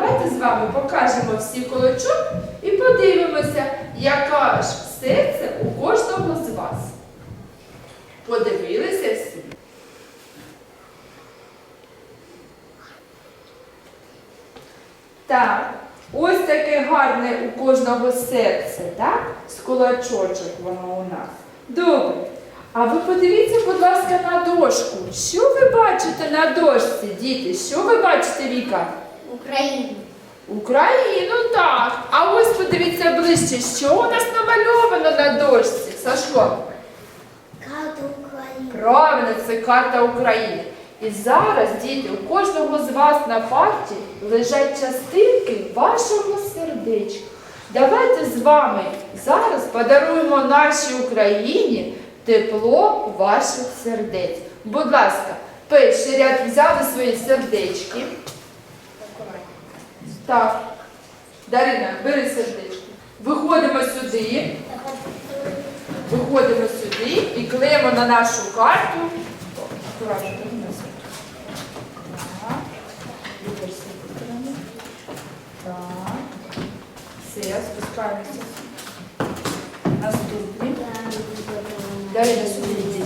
Давайте з вами покажемо всі кулачок і подивимося, яка ж серце у кожного з вас. Подивилися всі? Так, ось таке гарне у кожного серце, так? З кулачочок воно у нас. Добре. А ви подивіться, будь ласка, на дошку. Що ви бачите на дошці, діти? Що ви бачите, Віка? Україну. Україну, так. А ось подивіться ближче, що у нас намальовано на дошці, Сашко? Карта України. Правильно, це карта України. І зараз, діти, у кожного з вас на парті лежать частинки вашого сердечка. Давайте з вами зараз подаруємо нашій Україні тепло ваших сердець. Будь ласка, перший ряд взяли свої сердечки. Так. Дарина, бери сердечко. Виходимо сюди. Виходимо сюди і клеїмо на нашу карту. Так. Так. Все, спускаємося. Наступний. Дарина, сюди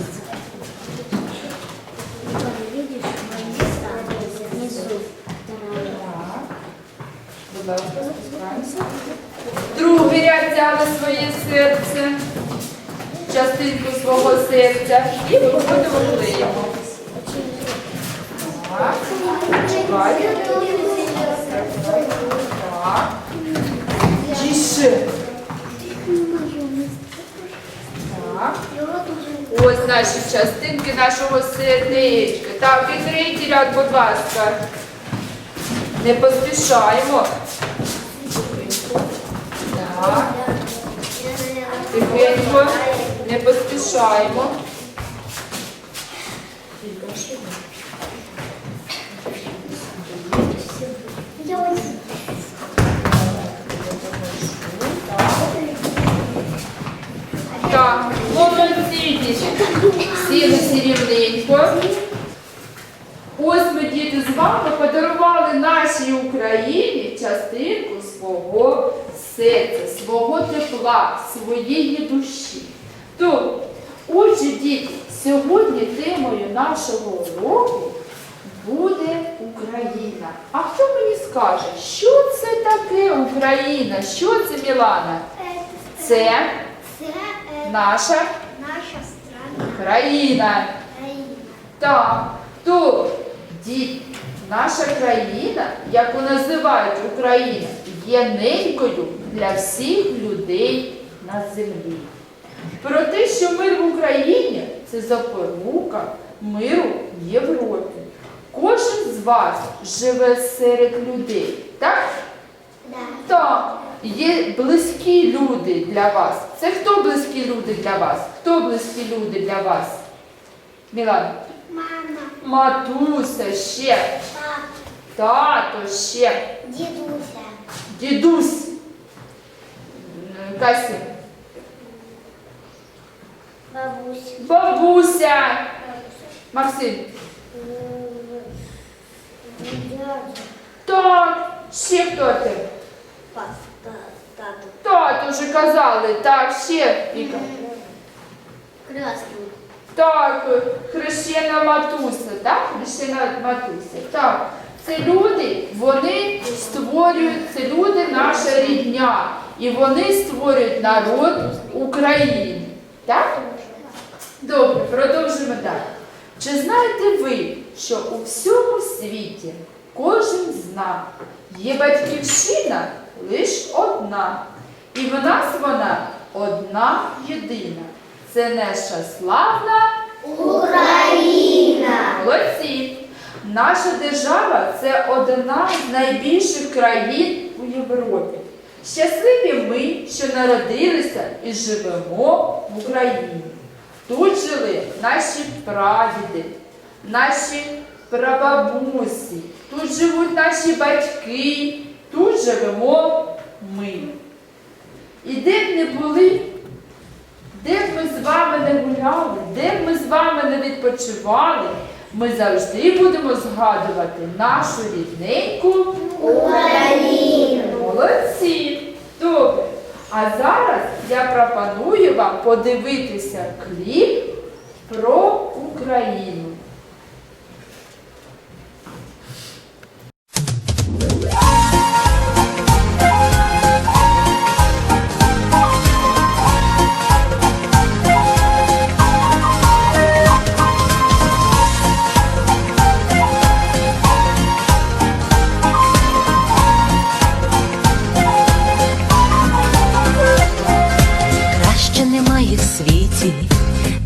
Другий ряд взяли своє серце, частинку свого серця і виходимо клеїмо. Так. Чекайте. Так. Так. Ось наші частинки нашого сердечка. Так, і третій ряд, будь ласка. Не поспішаємо. Так, тихенько, не поспішаємо. Так, молодці діти. Сіли всі рівненько. Ось ми, діти, з вами подарували нашій Україні частинку свого серця, свого тепла, своєї душі. То, отже, діти, сьогодні темою нашого уроку буде Україна. А хто мені скаже, що це таке Україна? Що це Мілана? Це е, наша. Країна. Так, то дід, наша країна, яку називають Україна, є ненькою для всіх людей на землі. Про те, що мир в Україні це запорука миру в Європі. Кожен з вас живе серед людей, так? Да. Так, є близькі люди для вас. Це хто близькі люди для вас? Хто близькі люди для вас? Мілан? Мама, Матуся ще, папа, тато ще, дідуся, дідусь. Касі, бабуся, бабуся. Максим. дядя, Так, ще хто ти? папа. Тато вже казали. Так, ще Віка. Красний. Так, хрещена матуся, так? Хрещена матуся. Так. Це люди, вони створюють, це люди наша рідня. І вони створюють народ України. Так? Добре, продовжимо далі. Чи знаєте ви, що у всьому світі кожен з нас є батьківщина лише одна, і в нас вона одна єдина. Це наша славна Україна. молодці. Наша держава це одна з найбільших країн у Європі. Щасливі ми, що народилися і живемо в Україні. Тут жили наші прадіди, наші прабабусі, тут живуть наші батьки, тут живемо ми. І де б не були, де б ми з вами не гуляли, де б ми з вами не відпочивали, ми завжди будемо згадувати нашу рідненьку Україну. Молодці! Добре. А зараз я пропоную вам подивитися кліп про Україну.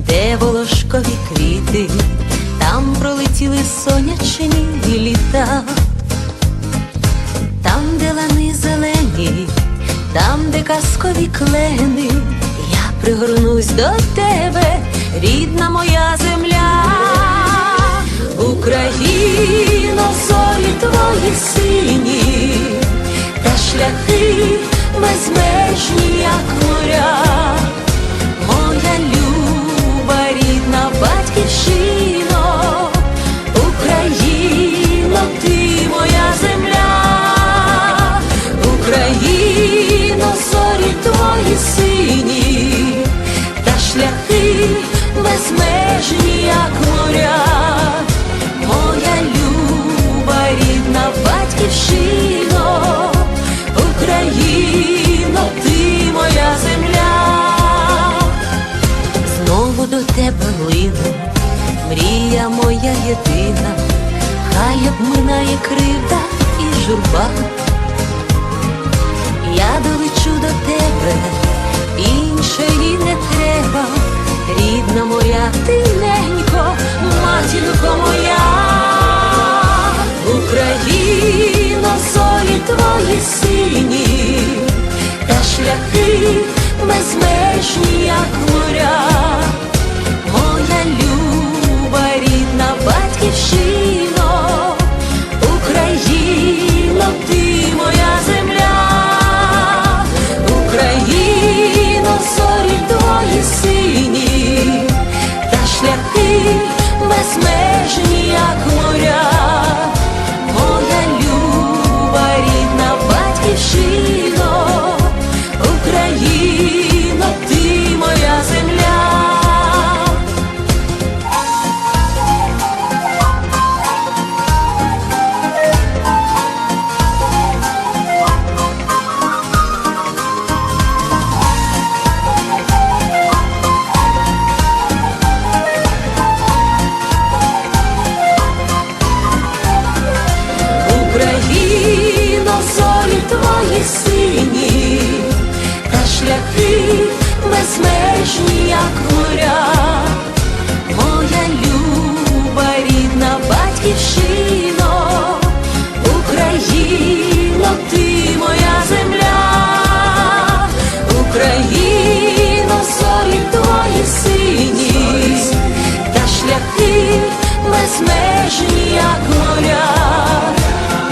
Де волошкові квіти, там пролетіли сонячні літа, там, де лани зелені, там, де казкові клени, я пригорнусь до тебе, рідна моя земля, Україно, зорі твої сині, та шляхи безмежні, як моря, Україно, ти моя земля, Україно, зорі твої сині, та шляхи безмежні, як моря, моя люба рідна батьківщино, кривда і журба. Я долечу до тебе, іншої не треба, рідна моя тиненько, матінко моя, Україно, зорі твої сині, та шляхи безмежні, як моря, моя люба рідна батьківщино, безмежні, як моря.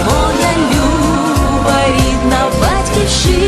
Моя люба рідна батьківщино,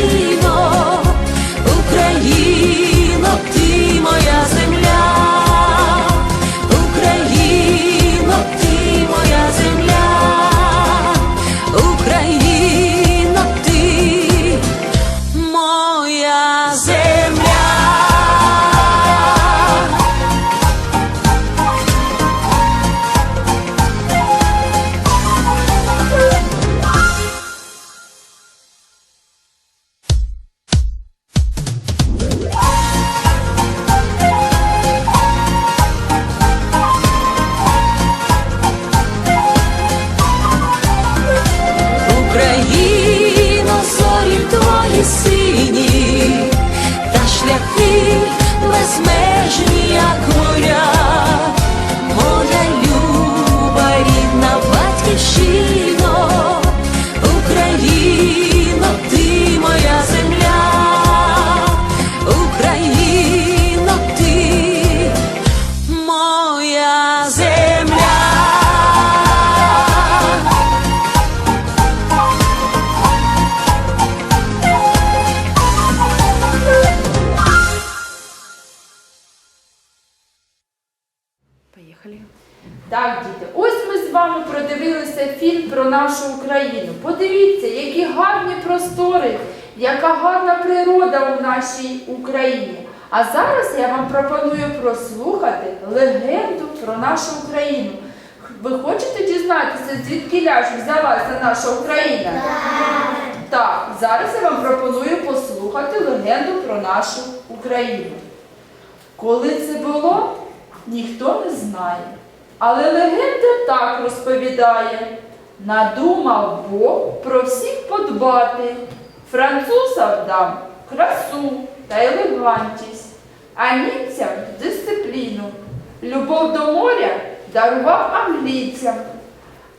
Україні. А зараз я вам пропоную прослухати легенду про нашу Україну. Ви хочете дізнатися, звідки ляж взялася наша Україна? Так, зараз я вам пропоную послухати легенду про нашу Україну. Коли це було, ніхто не знає. Але легенда так розповідає. Надумав Бог про всіх подбати. Французам дам красу та елегантність, а німцям дисципліну. Любов до моря дарував англійцям,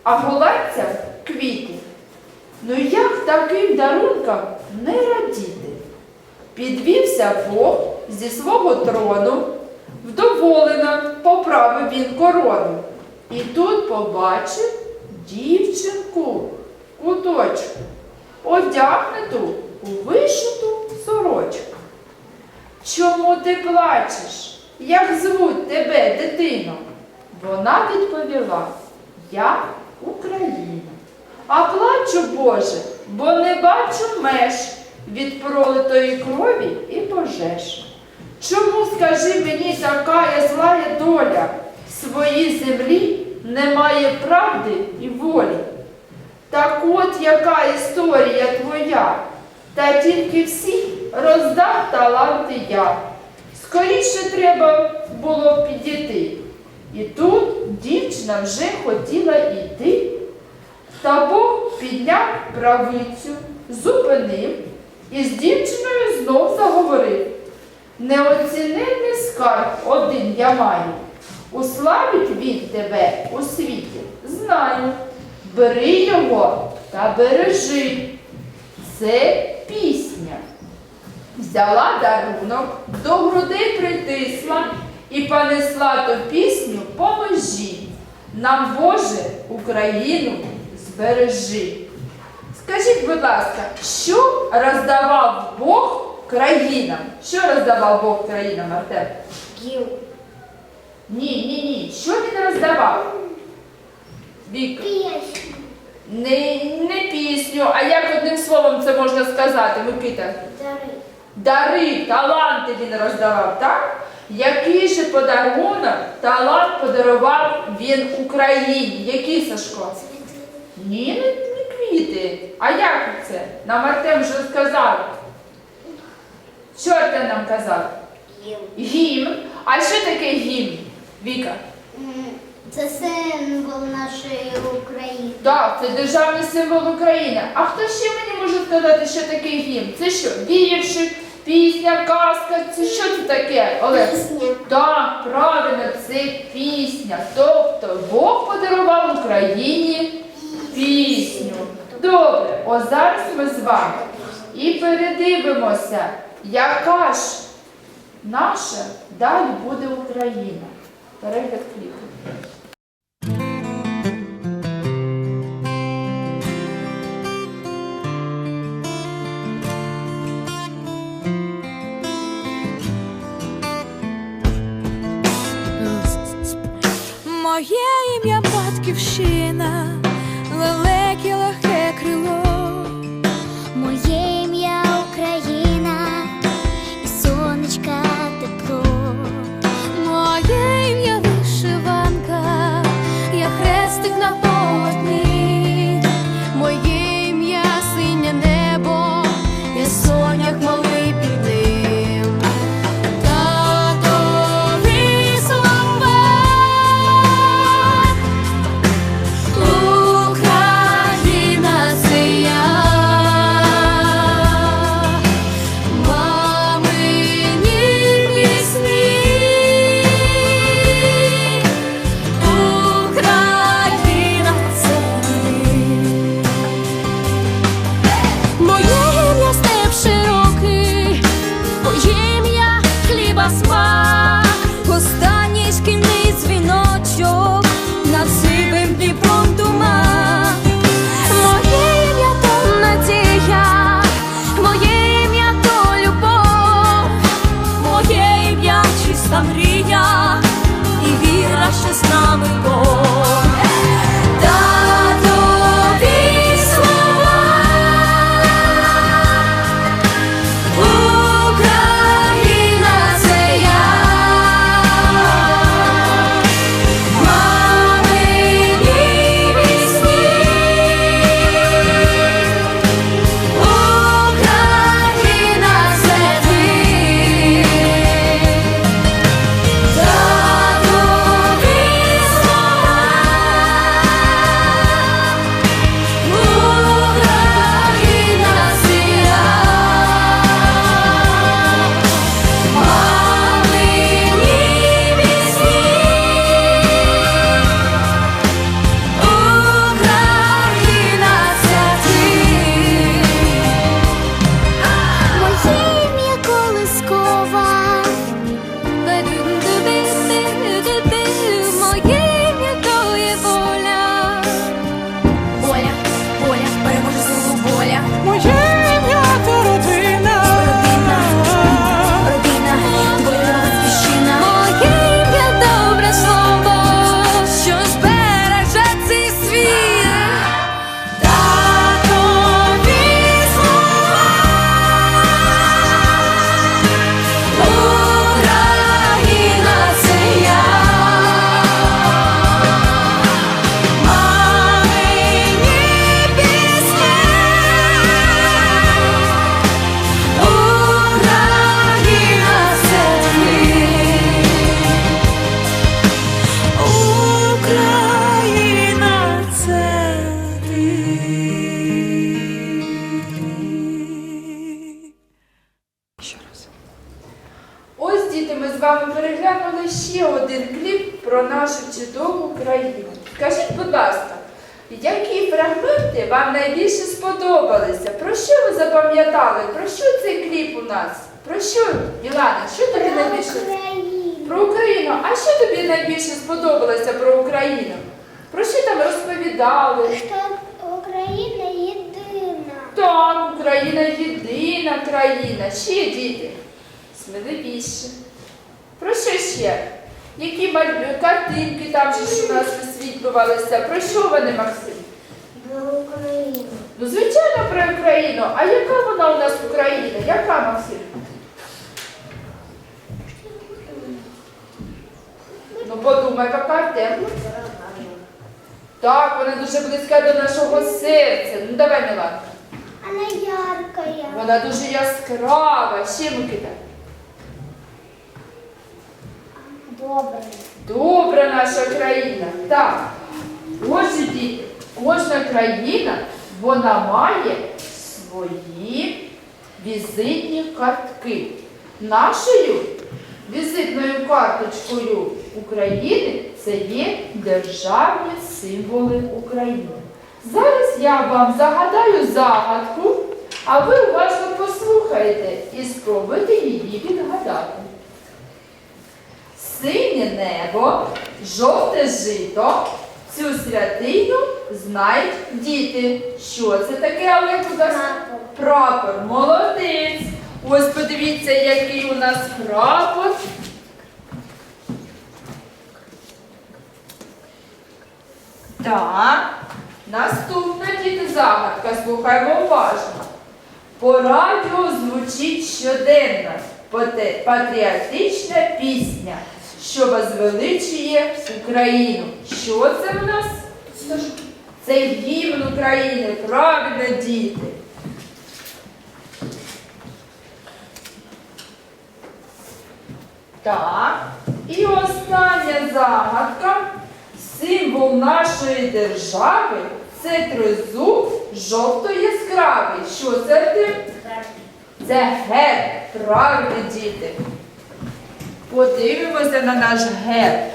а голландцям квіти. Ну як таким дарункам не радіти? Підвівся Бог зі свого трону, вдоволено поправив він корону. І тут побачив дівчинку куточку, одягнуту у вишиту сорочку. Чому ти плачеш? Як звуть тебе, дитино? Вона відповіла, я Україна. А плачу, Боже, бо не бачу меж від пролитої крові і пожеж. Чому, скажи мені, така злая доля? Своїй землі немає правди і волі. Так от яка історія твоя, та тільки всі роздав таланти я. Скоріше треба було підійти. І тут дівчина вже хотіла йти. Та Бог підняв правицю, зупинив і з дівчиною знов заговорив. Неоціненний скарб один я маю. Уславить він тебе у світі, знаю. Бери його та бережи. Це пісня. Взяла дарунок, до грудей притисла і понесла ту пісню по межі. Нам, Боже, Україну збережи. Скажіть, будь ласка, що роздавав Бог країнам? Що роздавав Бог країнам, Артем? Гіл. Ні, ні, ні. Що він роздавав? Віка. Пісню. Не, не пісню, а як одним словом це можна сказати, Микита? Дари. Дари, таланти він роздавав, так? Який же подарунок, талант подарував він Україні? Який Сашко? Ні, не, квіти. А як це? Нам Артем вже сказав. Що Артем нам казав? Гіл. Гімн. А що таке гімн? Віка? Це символ нашої України. Так, це державний символ України. А хто ще мені може сказати, що таке гімн? Це що? Віршик, пісня, казка? Це що це таке, Олег? Пісня. Так, правильно, це пісня. Тобто Бог подарував Україні пісню. Добре, ось зараз ми з вами і передивимося, яка ж наша далі буде Україна. Перегляд кліпу. Yeah. Переглянули ще один кліп про нашу чудову країну. Скажіть, будь ласка, які фрагменти вам найбільше сподобалися? Про що ви запам'ятали? Про що цей кліп у нас? Про що, Мілана? Що тобі найбільше? Україну. Про Україну. А що тобі найбільше сподобалося про Україну? Про що там розповідали? Що Україна єдина. Так, Україна єдина країна. Ще діти. Сміливіше. Про що ще? Які маль- картинки там же ж у нас висвітлювалися? Про що вони, Максим? Про Україну. Ну, звичайно, про Україну. А яка вона у нас Україна? Яка, Максим? Ну, подумай, яка тема. Так, вона дуже близька до нашого серця. Ну, давай, Міланка. Она яркая. Вона дуже яскрава. Ще Микита. Добрая. Добра наша країна. Так. Отже, діти, кожна країна вона має свої візитні картки. Нашою візитною карточкою України це є державні символи України. Зараз я вам загадаю загадку, а ви уважно послухайте і спробуйте її відгадати. Синє небо, жовте жито, цю святиню знають діти. Що це таке, Олег? Прапор. Прапор, молодець. Ось подивіться, який у нас прапор. Так, наступна діти загадка, слухаймо уважно. По радіо звучить щоденна патріотична пісня, що возвеличує Україну. Що це в нас? Це гімн України, правильно, діти. Так, і остання загадка. Символ нашої держави це тризуб жовто-яскравий. Що це? Це герб. Правильно, діти. Подивимося на наш герб.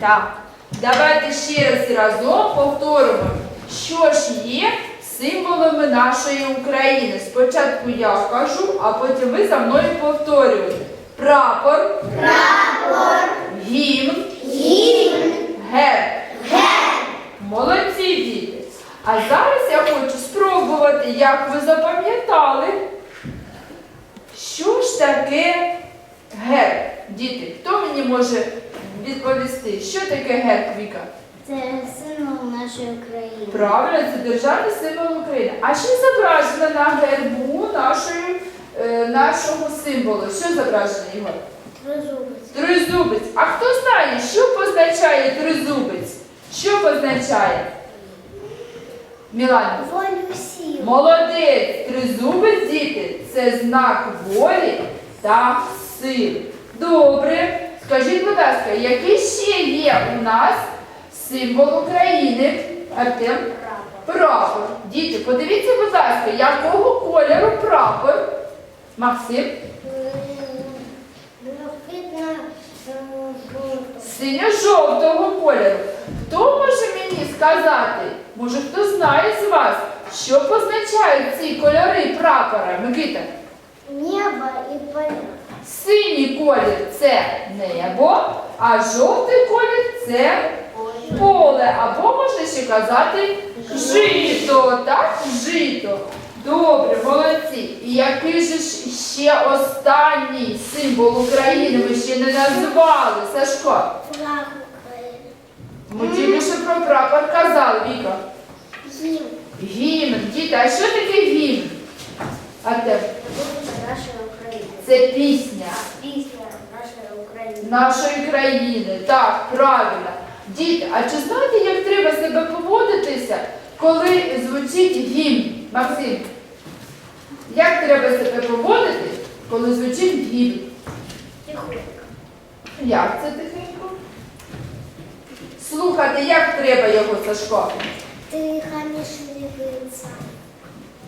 Так, давайте ще раз разом повторимо, що ж є символами нашої України. Спочатку я кажу, а потім ви за мною повторюєте. Прапор. Прапор. Гімн. Гімн. Герб. Герб. Молодці діти. А зараз я хочу спробувати, як ви запам'ятали, таке герб. Діти, хто мені може відповісти, що таке герб, Віка? Це символ нашої України. Правильно, це державний символ України. А що зображено на гербу нашої, е, нашого символу? Що зображено його? Тризубець. Тризубець. А хто знає, що позначає тризубець? Що позначає? Міланя. Волю сил. Молодець, тризубець, діти, це знак волі та сили. Добре. Скажіть, будь ласка, який ще є у нас символ України? Артем? Прапор. Діти, подивіться, будь ласка, якого кольору прапор? Максим? Блакитна. Синьо-жовтого кольору. Хто може мені сказати? Може, хто знає з вас, що позначають ці кольори прапора? Микита? Небо і поля. Синій колір це небо, а жовтий колір це поле. Або можна ще казати жито. Так? Жито. Добре, молодці. І який же ж ще останній символ України ви ще не назвали, Сашко? Флаг України. Ми тільки що про прапор казали, Віка. Гімн. Гімн. Діти, а що таке гімн? Наша Україна. це пісня. Пісня нашої України. нашої країни. Так, правильно. Діти, а чи знаєте, як треба себе поводитися, коли звучить гімн? Максим, як треба себе поводити, коли звучить гімн? Тихонько. Як це тихенько? Слухати, як треба його, Сашко? Тиха не шевелиться.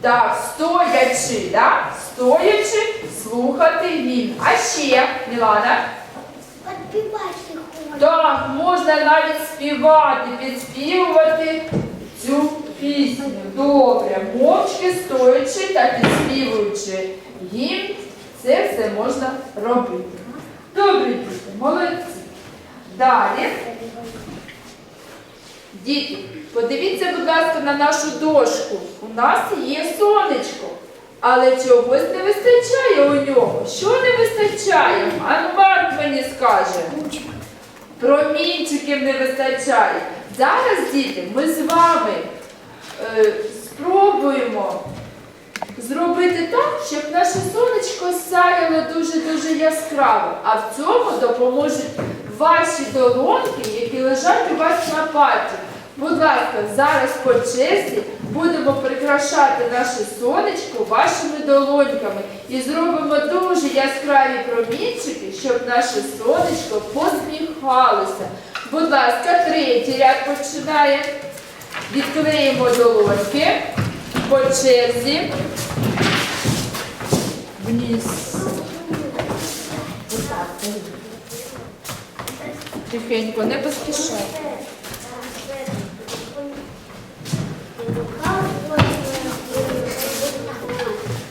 Так, стоячи, да? Стоячи, слухати. гімн. А ще, Мілана, Подпевайте хор. так, можна навіть співати, підспівувати цю пісню. Добре, мовчки стоячи та підспівуючи гімн, це все можна робити. Добре, діти, молодці. Далі. Діти, подивіться, будь ласка, на нашу дошку. У нас є сонечко, але чогось не вистачає у нього. Що не вистачає? Анмарк мені скаже. Промінчиків не вистачає. Зараз, діти, ми з вами е, спробуємо зробити так, щоб наше сонечко сяяло дуже-дуже яскраво. А в цьому допоможуть ваші долонки, які лежать у вас на парті. Будь ласка, зараз по черзі будемо прикрашати наше сонечко вашими долоньками і зробимо дуже яскраві промінчики, щоб наше сонечко посміхалося. Будь ласка, третій ряд починає. Відклеїмо долоньки по черзі. Вниз. Тихенько, не поспішай.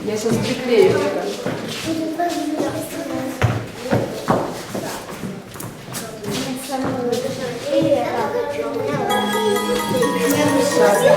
Я сейчас приклею это. Так,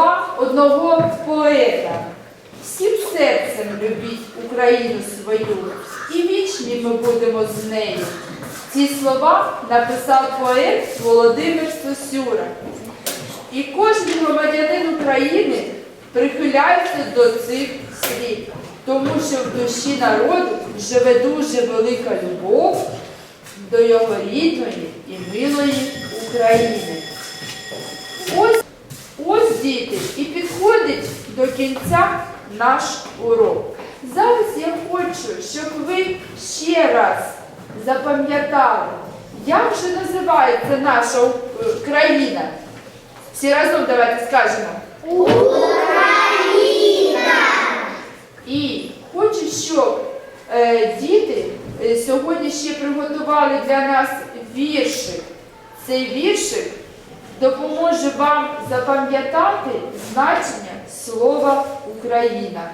слова одного поета. Всім серцем любіть Україну свою, і вічні ми будемо з нею. Ці слова написав поет Володимир Сосюра. І кожен громадянин України прихиляється до цих слів, тому що в душі народу живе дуже велика любов до його рідної і милої України. Ось, діти, і підходить до кінця наш урок. Зараз я хочу, щоб ви ще раз запам'ятали, як же називається наша е, країна. Всі разом давайте скажемо. Україна! І хочу, щоб е, діти е, сьогодні ще приготували для нас вірші. Цей віршик допоможе вам запам'ятати значення слова Україна.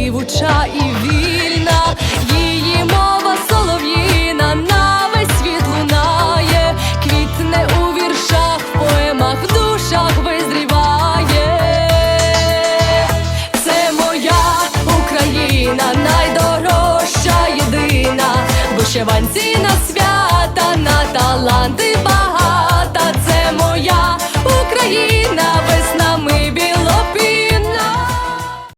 співуча.